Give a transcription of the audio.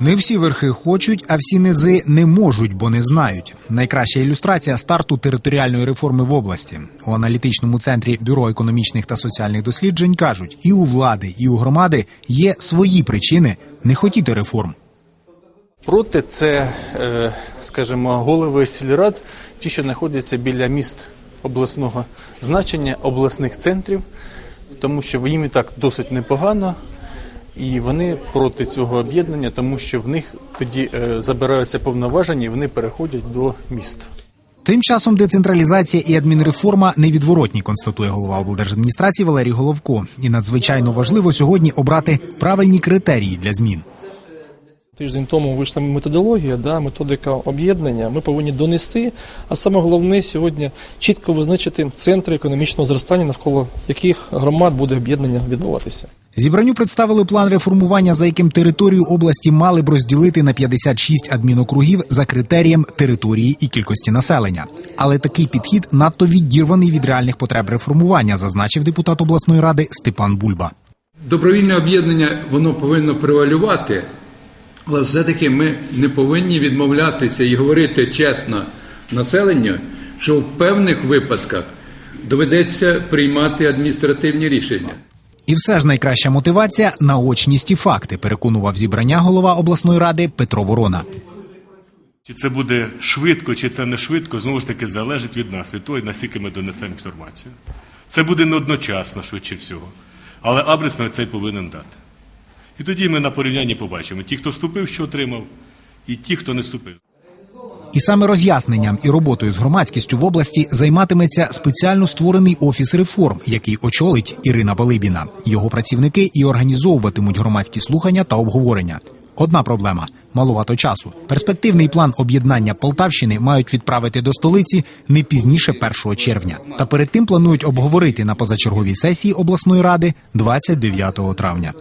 Не всі верхи хочуть, а всі низи не можуть, бо не знають. Найкраща ілюстрація старту територіальної реформи в області у аналітичному центрі бюро економічних та соціальних досліджень кажуть, і у влади, і у громади є свої причини не хотіти реформ. Проти це, е, скажімо, голови сільрад, ті, що знаходяться біля міст обласного значення, обласних центрів, тому що їм і так досить непогано, і вони проти цього об'єднання, тому що в них тоді е, забираються повноваження і вони переходять до міст. Тим часом децентралізація і адмінреформа невідворотні, констатує голова облдержадміністрації Валерій Головко. І надзвичайно важливо сьогодні обрати правильні критерії для змін. Тиждень тому вийшла методологія, да, методика об'єднання. Ми повинні донести, а саме головне сьогодні чітко визначити центри економічного зростання, навколо яких громад буде об'єднання відбуватися. Зібранню представили план реформування, за яким територію області мали б розділити на 56 адмінокругів за критерієм території і кількості населення. Але такий підхід надто відірваний від реальних потреб реформування, зазначив депутат обласної ради Степан Бульба. Добровільне об'єднання воно повинно превалювати, але все-таки ми не повинні відмовлятися і говорити чесно населенню, що в певних випадках доведеться приймати адміністративні рішення. І все ж найкраща мотивація наочність і факти, переконував зібрання голова обласної ради Петро Ворона. Чи це буде швидко, чи це не швидко, знову ж таки залежить від нас, від того, наскільки ми донесемо інформацію. Це буде не одночасно, швидше всього. Але адрес ми цей повинен дати. І тоді ми на порівнянні побачимо ті, хто вступив, що отримав, і ті, хто не вступив. І саме роз'ясненням і роботою з громадськістю в області займатиметься спеціально створений офіс реформ, який очолить Ірина Балибіна. Його працівники і організовуватимуть громадські слухання та обговорення. Одна проблема маловато часу. Перспективний план об'єднання Полтавщини мають відправити до столиці не пізніше 1 червня. Та перед тим планують обговорити на позачерговій сесії обласної ради 29 травня.